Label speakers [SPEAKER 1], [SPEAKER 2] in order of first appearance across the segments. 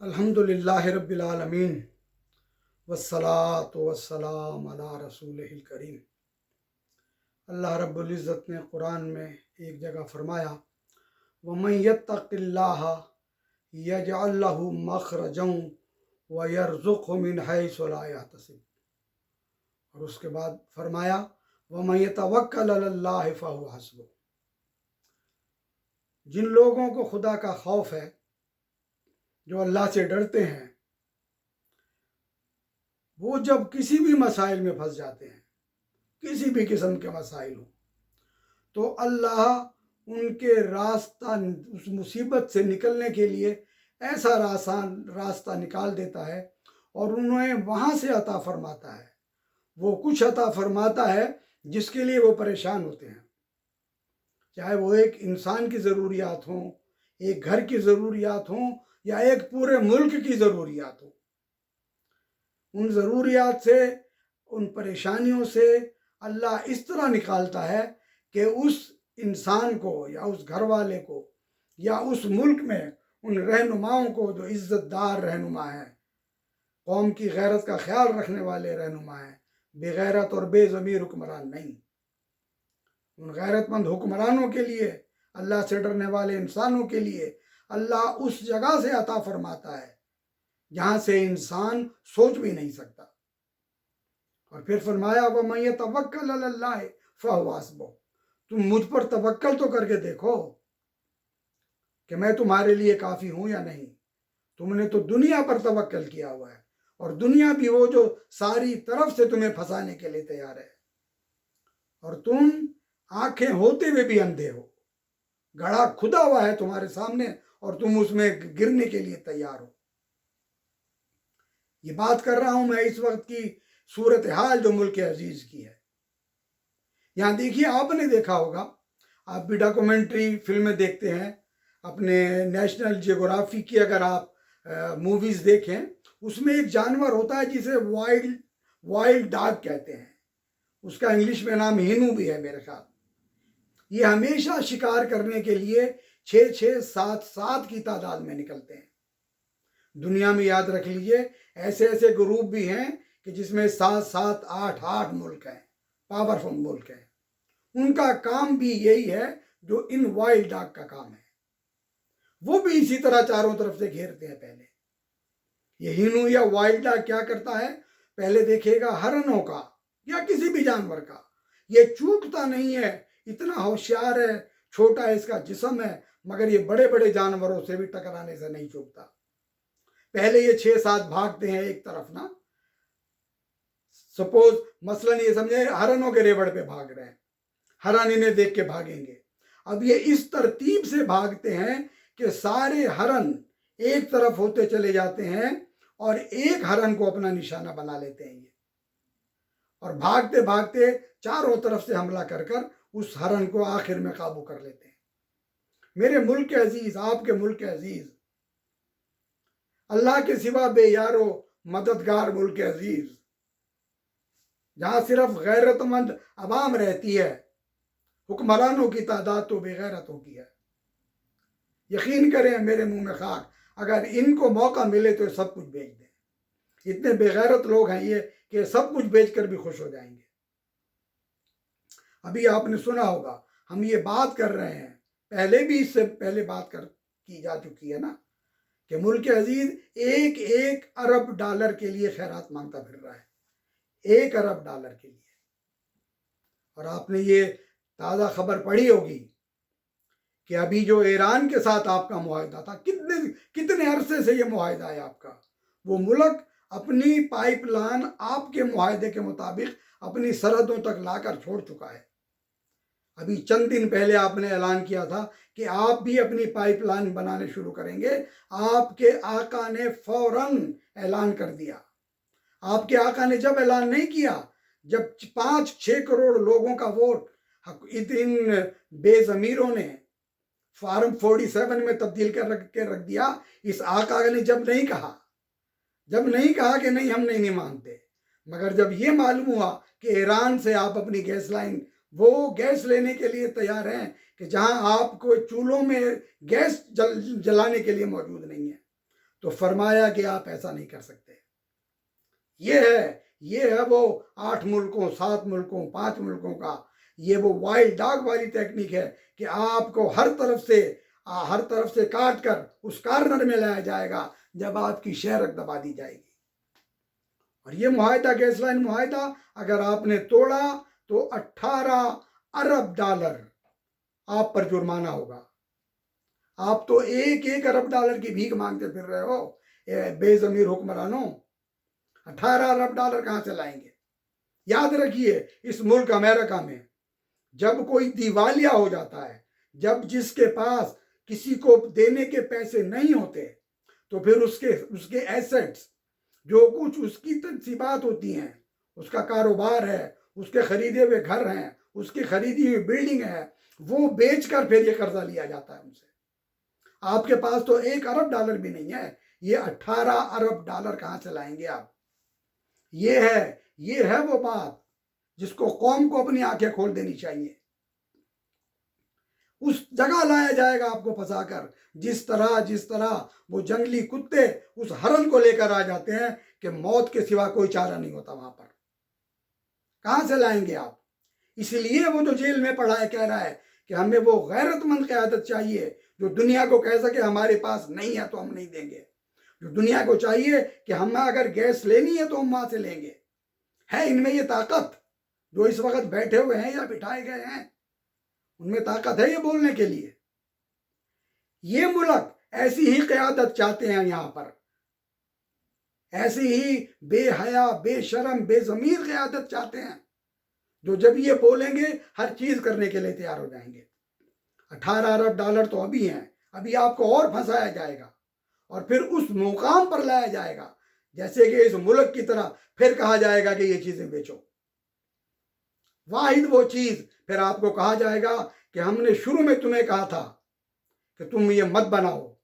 [SPEAKER 1] अल्हम्दुलिल्लाह रब्बिल आलमीन। वस्सलात वस्सलाम अला रसूल करीम। अल्लाह रब्बुल इज़्ज़त ने कुरान में एक जगह फरमाया, वमन यत्तक़िल्लाह यजअल लहु मखरजन व यरज़ुक़हु मिन हैसु ला यहतसिब। और उसके बाद फरमाया, वमन यतवक्कल अलल्लाह फहुव हस्बुह। जिन लोगों को खुदा का खौफ है जो अल्लाह से डरते हैं, वो जब किसी भी मसाइल में फंस जाते हैं, किसी भी किस्म के मसाइल हो तो अल्लाह उनके रास्ता, उस मुसीबत से निकलने के लिए ऐसा आसान रास्ता निकाल देता है और उन्हें वहाँ से अता फरमाता है। वो कुछ अता फरमाता है जिसके लिए वो परेशान होते हैं। चाहे वो एक इंसान की ज़रूरियात हों, एक घर की ज़रूरियात हों या एक पूरे मुल्क की ज़रूरियात हो। उन ज़रूरियात से, उन परेशानियों से अल्लाह इस तरह निकालता है कि उस इंसान को या उस घर वाले को या उस मुल्क में उन रहनुमाओं को जो इज़्ज़तदार रहनुमा हैं, कौम की गैरत का ख्याल रखने वाले रहनुमा हैं, बेगैरत और बेज़मीर हुक्मरान नहीं। उन गैरतमंद हुक्मरानों के लिए, अल्लाह से डरने वाले इंसानों के लिए अल्लाह उस जगह से अता फरमाता है, जहाँ से इंसान सोच भी नहीं सकता। और फिर फरमाया, वह मैं तवक्ल अल्लाह फवासबो तुम मुझ पर तवक्ल तो करके देखो कि मैं तुम्हारे लिए काफ़ी हूँ या नहीं। तुमने तो दुनिया पर तवक्ल किया हुआ है, और दुनिया भी वो जो सारी तरफ़ से तुम्हें फंसाने के लिए तैयार है। और तुम आँखें होते हुए भी अंधे हो। गड़ा खुदा हुआ है तुम्हारे सामने और तुम उसमें गिरने के लिए तैयार हो। ये बात कर रहा हूँ मैं इस वक्त की सूरत हाल जो मुल्क अज़ीज़ की है। यहाँ देखिए, आपने देखा होगा, आप भी डॉक्यूमेंट्री फ़िल्में देखते हैं, अपने नेशनल जियोग्राफी की अगर आप मूवीज़ देखें, उसमें एक जानवर होता है जिसे वाइल्ड वाइल्ड डॉग कहते हैं। उसका इंग्लिश में नाम हिनू भी है मेरे ख्याल। ये हमेशा शिकार करने के लिए छः छः सात सात की तादाद में निकलते हैं। दुनिया में याद रख लीजिए ऐसे ऐसे ग्रुप भी हैं कि जिसमें सात सात आठ आठ मुल्क हैं, पावरफुल मुल्क हैं। उनका काम भी यही है जो इन वाइल्ड डाक का काम है। वो भी इसी तरह चारों तरफ़ से घेरते हैं पहले। ये हिनू या वाइल्ड डाक क्या करता है? पहले देखेगा हरनों का या किसी भी जानवर का। ये चूकता नहीं है, इतना होशियार है, छोटा इसका जिसम है मगर ये बड़े बड़े जानवरों से भी टकराने से नहीं चूकता। पहले ये छह सात भागते हैं एक तरफ़ ना। सपोज़ मसलन ये समझे हरनों के रेवड़ पे भाग रहे हैं। हरन इन्हें देख के भागेंगे। अब ये इस तरतीब से भागते हैं कि सारे हरन एक तरफ़ होते चले जाते हैं और एक हरन को अपना निशाना बना लेते हैं ये। और भागते भागते चारों तरफ़ से हमला कर कर उस हरन को आखिर में काबू कर लेते हैं। मेरे मुल्क अज़ीज़, आपके मुल्क अज़ीज़। अल्लाह के सिवा बेयारो मददगार मुल्क अज़ीज़। जहाँ सिर्फ़ गैरतमंद आवाम रहती है, हुक्मरानों की तादाद तो बेगैरतों की है। यकीन करें मेरे मुँह में खाक, अगर इनको मौका मिले तो सब कुछ बेच दें। इतने बेगैरत लोग हैं ये कि सब कुछ बेच कर भी खुश हो जाएँगे। अभी आपने सुना होगा, हम ये बात कर रहे हैं पहले भी इससे पहले बात कर, की जा चुकी है ना, कि मुल्क अज़ीज़ एक एक अरब डॉलर के लिए खैरात माँगता फिर रहा है। एक अरब डॉलर के लिए। और आपने ये ताज़ा खबर पढ़ी होगी कि अभी जो ईरान के साथ आपका मुहिदा था, कितने कितने अरसे से ये मुहिदा है आपका? वो मुल्क अपनी पाइपलाइन आपके मुहिदे के मुताबिक अपनी सरहदों तक लाकर छोड़ चुका है। अभी चंद दिन पहले आपने ऐलान किया था कि आप भी अपनी पाइपलाइन बनाने शुरू करेंगे। आपके आका ने फ़ौरन ऐलान कर दिया। आपके आका ने जब ऐलान नहीं किया जब पाँच छह करोड़ लोगों का वोट इन बेजमीरों ने फार्म फोर्टी सेवन में तब्दील कर रख के रख दिया इस आका ने जब नहीं कहा जब नहीं कहा कि नहीं हम नहीं, नहीं मानते। मगर जब ये मालूम हुआ कि ईरान से आप अपनी गैस लाइन वो गैस लेने के लिए तैयार हैं कि जहाँ आपको चूल्हों में गैस जल जलाने के लिए मौजूद नहीं है। तो फरमाया कि आप ऐसा नहीं कर सकते। ये है ये है वो आठ मुल्कों सात मुल्कों पाँच मुल्कों का ये वो वाइल्ड डॉग वाली टेक्निक है कि आपको हर तरफ़ से आ, हर तरफ़ से काट कर उस कार्नर में लाया जाएगा जब आपकी शहरत दबा दी जाएगी। और ये मुहिदा गैस लाइन मुहिदा अगर आपने तोड़ा तो 18 अरब डॉलर आप पर जुर्माना होगा। आप तो एक एक अरब डॉलर की भीख मांगते फिर रहे हो। बेजमीर हुक्मरानों अठारह अरब डॉलर कहाँ से लाएँगे? याद रखिए, इस मुल्क अमेरिका में जब कोई दिवालिया हो जाता है, जब जिसके पास किसी को देने के पैसे नहीं होते तो फिर उसके उसके एसेट्स जो कुछ उसकी तनसीबात होती हैं, उसका कारोबार है उसके खरीदे हुए घर हैं, उसकी खरीदी हुई बिल्डिंग है, वो बेचकर फिर ये कर्जा लिया जाता है उनसे। आपके पास तो एक अरब डॉलर भी नहीं है, ये अट्ठारह अरब डॉलर कहाँ से लाएँगे आप? ये है ये है वो बात जिसको कौम को अपनी आँखें खोल देनी चाहिए। उस जगह लाया जाएगा आपको फंसाकर, जिस तरह जिस तरह वो जंगली कुत्ते उस हरन को लेकर आ जाते हैं कि मौत के सिवा कोई चारा नहीं होता वहाँ पर। कहाँ से लाएँगे आप? इसलिए वो जो जेल में पड़ा है, कह रहा है कि हमें वो गैरतमंद क्यादत चाहिए जो दुनिया को कह सके हमारे पास नहीं है तो हम नहीं देंगे। जो दुनिया को चाहिए कि हमें अगर गैस लेनी है तो हम वहाँ से लेंगे। है इनमें ये ताकत जो इस वक्त बैठे हुए हैं या बिठाए गए हैं? उनमें ताकत है ये बोलने के लिए। ये मुल्क ऐसी ही क्यादत चाहते हैं यहाँ पर। ऐसी ही बेहया, बेशरम, बेजमीर क्यादत चाहते हैं, जो जब ये बोलेंगे, हर चीज़ करने के लिए तैयार हो जाएँगे। अठारह अरब डॉलर तो अभी हैं, अभी आपको और फंसाया जाएगा, और फिर उस मुकाम पर लाया जाएगा। जैसे कि इस मुल्क की तरह फिर कहा जाएगा कि ये चीज़ें बेचो। वाहिद वो चीज़, फिर आपको कहा जाएगा कि हमने शुरू में तुम्हें कहा था कि तुम ये मत बनाओ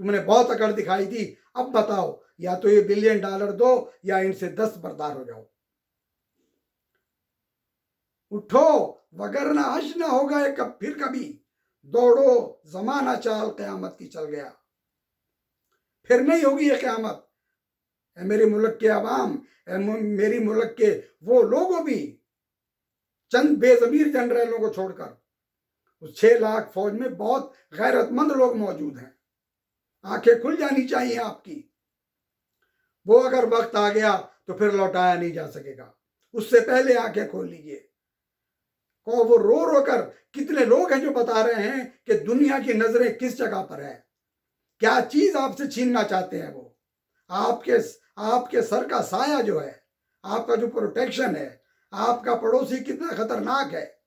[SPEAKER 1] तुमने बहुत अकड़ दिखाई थी अब बताओ, या तो ये बिलियन डॉलर दो, या इनसे दस बरदार हो जाओ। उठो, वगरना हश ना होगा ये कब, फिर कभी। दौड़ो, जमाना चाल कयामत की चल गया। फिर नहीं होगी ये क्यामत। मेरे मुल्क के अवाम मेरी मुल्क के वो लोगों भी, चंद बेजमीर जनरलों को छोड़कर। उस छह लाख फौज में बहुत गैरतमंद लोग मौजूद हैं। आँखें खुल जानी चाहिए आपकी। वो अगर वक्त आ गया तो फिर लौटाया नहीं जा सकेगा। उससे पहले आँखें खोल लीजिए। को वो रो रो कर कितने लोग हैं जो बता रहे हैं कि दुनिया की नज़रें किस जगह पर है? क्या चीज़ आपसे छीनना चाहते हैं वो? आपके आपके सर का साया जो है, आपका जो प्रोटेक्शन है, आपका पड़ोसी कितना खतरनाक है।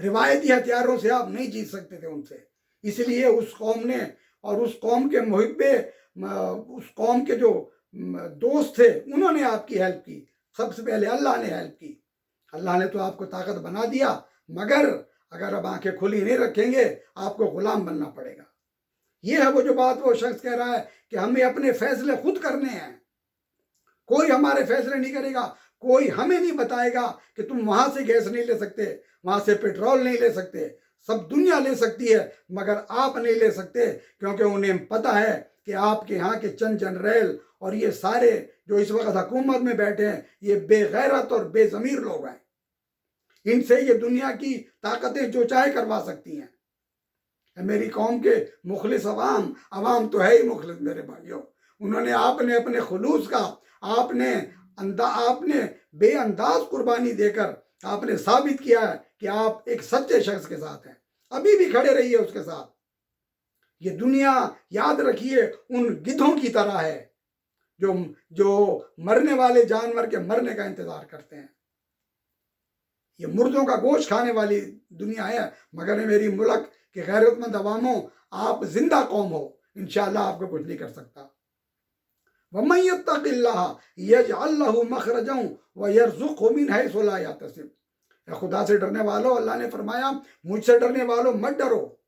[SPEAKER 1] रिवायती हथियारों से आप नहीं जीत सकते थे उनसे। इसलिए उस कौम ने और उस कौम के मुहिबे उस कौम के जो दोस्त थे, उन्होंने आपकी हेल्प की। सबसे पहले अल्लाह ने हेल्प की। अल्लाह ने तो आपको ताकत बना दिया, मगर अगर अब आँखें खुली नहीं रखेंगे, आपको गुलाम बनना पड़ेगा। ये है वो जो बात वो शख्स कह रहा है कि हमें अपने फैसले खुद करने हैं। कोई हमारे फैसले नहीं करेगा, कोई हमें नहीं बताएगा कि तुम वहाँ से गैस नहीं ले सकते, वहाँ से पेट्रोल नहीं ले सकते सब दुनिया ले सकती है, मगर आप नहीं ले सकते, क्योंकि उन्हें पता है कि आपके यहाँ के चंद जनरल और ये सारे जो इस वक्त हुकूमत में बैठे हैं, ये बेगैरत और बेजमीर लोग हैं। इनसे ये दुनिया की ताकतें जो चाहे करवा सकती हैं। मेरी कौम के मुखलिस अवाम अवाम तो है ही मुखलिस मेरे भाइयों। उन्होंने आपने अपने खलूस का, आपने अंदा, आपने बेअंदाज कुर्बानी देकर आपने साबित किया है कि आप एक सच्चे शख्स के साथ हैं। अभी भी खड़े रहिए उसके साथ। ये दुनिया याद रखिए, उन गिद्धों की तरह है जो जो मरने वाले जानवर के मरने का इंतज़ार करते हैं। ये मुर्दों का गोश्त खाने वाली दुनिया है, मगर मेरी मुल्क के गैरतमंद अवामों, आप ज़िंदा कौम हो। इन आपको कुछ नहीं कर सकता। खुदा से डरने वालों, अल्लाह ने फरमाया, मुझसे डरने वालों मत डरो।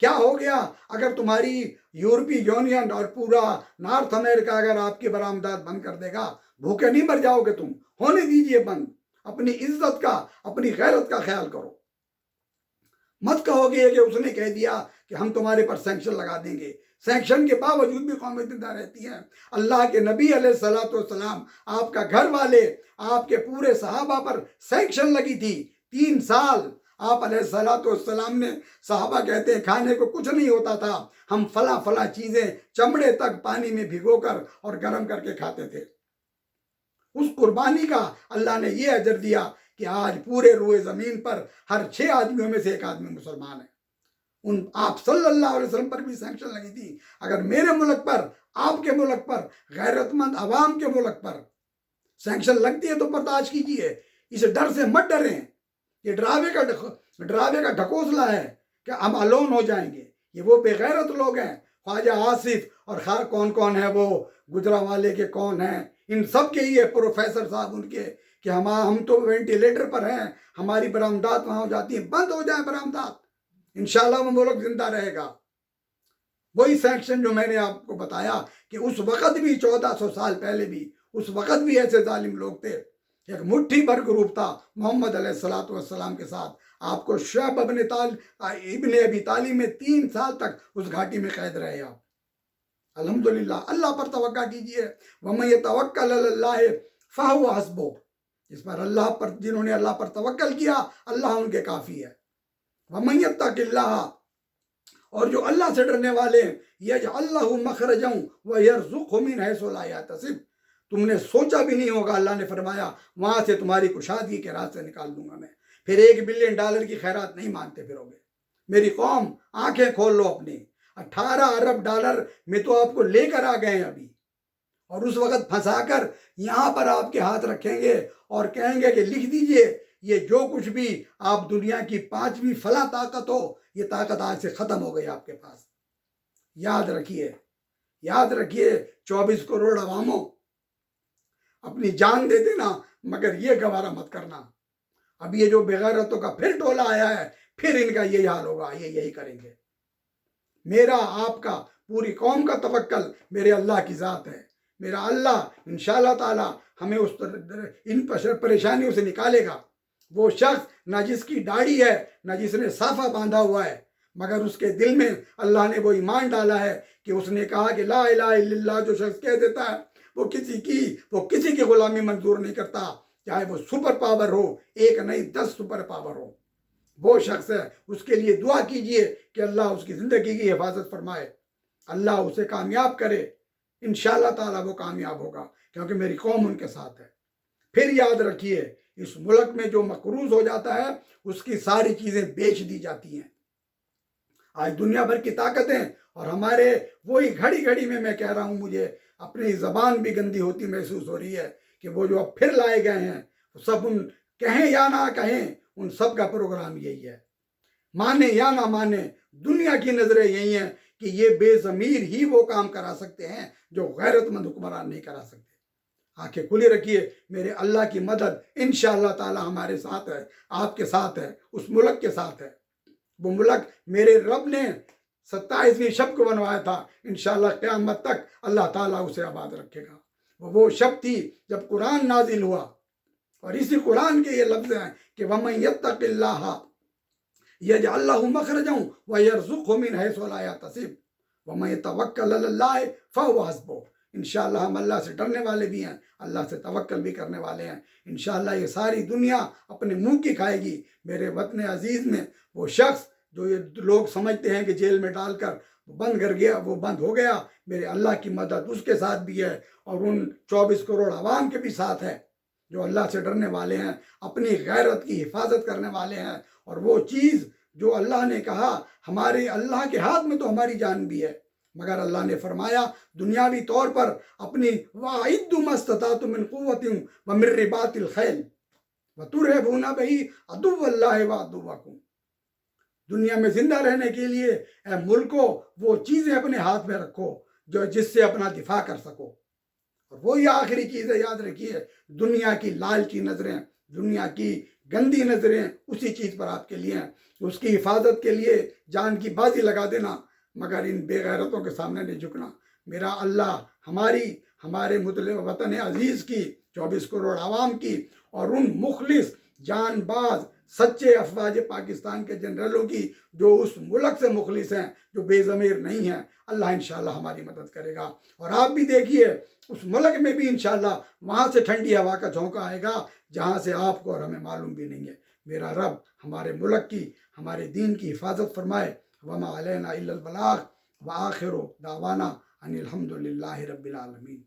[SPEAKER 1] क्या हो गया? अगर तुम्हारी यूरोपीय यूनियन और पूरा नॉर्थ अमेरिका अगर आपकी बरामदात बंद कर देगा, भूखे नहीं मर जाओगे तुम। होने दीजिए बंद। अपनी इज़्ज़त का, अपनी गैरत का ख्याल करो। मत कहोगे कि उसने कह दिया कि हम तुम्हारे पर सेंक्शन लगा देंगे। सैंक्शन के बावजूद भी कौम ज़िंदा रहती है। अल्लाह के नबी सलाम आपका घर वाले, आपके पूरे सहाबा पर सैंक्शन लगी थी। तीन साल आप सलाम ने साहबा कहते हैं, खाने को कुछ नहीं होता था। हम फला फला चीज़ें चमड़े तक पानी में भिगोकर और गर्म करके खाते थे। उस कुर्बानी का अल्लाह ने यह अजर दिया कि आज पूरे रुए ज़मीन पर हर छह आदमियों में से एक आदमी मुसलमान है। उन आप सल्लल्लाहु अलैहि वसल्लम पर भी सैंक्शन लगी थी। अगर मेरे मुल्क पर, आपके मुल्क पर, गैरतमंद अवाम के मुल्क पर सैंक्शन लगती है तो बर्दाश्त कीजिए। इस डर से मत डरें। ये डरावे का डरावे का ढकोसला है कि हम अलोन हो जाएँगे। ये वो बेगैरत लोग हैं, ख्वाजा आसिफ और खार कौन कौन है वो? गुजरा वाले के कौन हैं? इन सब के है प्रोफेसर साहब उनके कि हम हम तो वेंटिलेटर पर हैं, हमारी बरामदात वहाँ हो जाती है। बंद हो जाए बरामदात। इंशाल्लाह वो मुल्क ज़िंदा रहेगा। वही सेक्शन जो मैंने आपको बताया कि उस वक़्त भी, चौदह सौ साल पहले भी, उस वक़्त भी ऐसे जालिम लोग थे। एक मुट्ठी भर ग्रुप था मोहम्मद सलाम के साथ। आपको शब अबन ताल इबन अबी ताली में तीन साल तक उस घाटी में कैद रहे आप। अल्हम्दुलिल्लाह, अल्लाह पर तवक्का कीजिए। वमय तवक्कल फ़ाह हसबो इस पर अल्लाह पर, जिन्होंने अल्लाह पर तवक्कल किया, अल्लाह उनके काफ़ी है। वमैत और जो अल्लाह से डरने वाले हैं यज अल्लाह मखरजऊँ व यरजुमिन है सोलाया तसिब तुमने सोचा भी नहीं होगा, अल्लाह ने फरमाया, वहाँ से तुम्हारी कुशादगी के रास्ते निकाल दूँगा मैं। फिर एक बिलियन डॉलर की खैरात नहीं मानते फिरोगे। मेरी कौम, आँखें खोल लो अपनी। अट्ठारह अरब डॉलर में तो आपको लेकर आ गए अभी। और उस वक्त फंसा कर यहाँ पर आपके हाथ रखेंगे और कहेंगे कि लिख दीजिए ये जो कुछ भी आप दुनिया की पांचवी फला ताकत हो, ये ताकत आज से खत्म हो गई आपके पास। याद रखिए याद रखिए, चौबीस करोड़ अवामों, अपनी जान दे देना, मगर ये गवारा मत करना। अब ये जो बेगैरतों का फिर टोला आया है, फिर इनका यही हाल होगा, ये यही करेंगे। मेरा आपका, पूरी कौम का तवक्कल मेरे अल्लाह की ज़ात है। मेरा अल्लाह इन ताला, हमें उस इन परेशानियों से निकालेगा। वो शख्स ना जिसकी दाढ़ी है, ना जिसने साफा बांधा हुआ है, मगर उसके दिल में अल्लाह ने वो ईमान डाला है कि उसने कहा कि ला ला जो शख्स कह देता है, वो किसी की, वो किसी की गुलामी मंजूर नहीं करता, चाहे वो सुपर पावर हो, एक नहीं, दस सुपर पावर हो। वो शख्स है, उसके लिए दुआ कीजिए कि अल्लाह उसकी ज़िंदगी की हिफाजत फरमाए। अल्लाह उसे कामयाब करे। इन ताला वो कामयाब होगा, क्योंकि मेरी कौम उनके साथ है। फिर याद रखिए इस मुल्क में जो मकरूज हो जाता है, उसकी सारी चीज़ें बेच दी जाती हैं। आज दुनिया भर की ताकतें और हमारे वही घड़ी घड़ी में मैं कह रहा हूँ, मुझे अपनी ज़बान भी गंदी होती महसूस हो रही है कि वो जो अब फिर लाए गए हैं सब उन कहें या ना कहें, उन सब का प्रोग्राम यही है। माने या ना माने, दुनिया की नज़रें यही हैं कि ये बेजमीर ही वो काम करा सकते हैं जो गैरतमंद हुक्मरान नहीं करा सकते। आँखें खुली रखिए। मेरे अल्लाह की मदद इन ताला हमारे साथ है, आपके साथ है, उस मुल्क के साथ है। वो मुल्क मेरे रब ने सत्ताईसवीं शब को बनवाया था। इन क़्यामत तक अल्लाह ताला उसे आबाद रखेगा। वो वो शब थी जब कुरान नाजिल हुआ। और इसी कुरान के ये लफ्ज हैं कि वम यत्तक़िल्लाह यज अल्लाह मखरजऊँ व यरजुक़हु मिन हैसु ला यहतसिब वम अल्लाह फहुव हस्बुह। इन हम अल्लाह से डरने वाले भी हैं, अल्लाह से तवक्ल भी करने वाले हैं। इन ये सारी दुनिया अपने मुँह की खाएगी। मेरे वतन अज़ीज़ में वो शख्स जो ये लोग समझते हैं कि जेल में डालकर बंद कर गया, वो बंद हो गया, मेरे अल्लाह की मदद उसके साथ भी है और उन चौबीस करोड़ आवाम के भी साथ है जो अल्लाह से डरने वाले हैं, अपनी गैरत की हिफाजत करने वाले हैं। और वो चीज़ जो अल्लाह ने कहा, हमारे अल्लाह के हाथ में तो हमारी जान भी है। मगर अल्लाह ने फरमाया, दुनियावी तौर पर अपनी वाहिदुमस्तता तुम क़वत व मिर्रबातिल खैल। व तुरहबूना बही अदुल्लाह व अदुवकुम दुनिया में ज़िंदा रहने के लिए, ए मुल्को, वो चीज़ें अपने हाथ में रखो, जो जिससे अपना दिफा कर सको। और वही आखिरी चीज़ें याद रखिए, दुनिया की लाल की नज़रें, दुनिया की गंदी नज़रें, उसी चीज़ पर आपके लिए हैं। उसकी हिफाजत के लिए जान की बाजी लगा देना मगर इन बेगैरतों के सामने नहीं झुकना। मेरा अल्लाह हमारी, हमारे मुतल वतन अज़ीज़ की, चौबीस करोड़ आवाम की और उन मुखलिस, जानबाज, सच्चे अफवाज पाकिस्तान के जनरलों की जो उस मुल्क से मुखलिस हैं, जो बेज़मीर नहीं हैं, अल्लाह इन हमारी मदद करेगा। और आप भी देखिए, उस मुल्क में भी इन वहाँ से ठंडी हवा का झोंका आएगा, जहाँ से आपको और हमें मालूम भी नहीं है। मेरा रब हमारे मुल्क की, हमारे दीन की हिफाजत फरमाए। वमा अलैना इल्लल बलाग व आखिर दावाना अनिल हम्दुलिल्लाहि रब्बिल आलमीन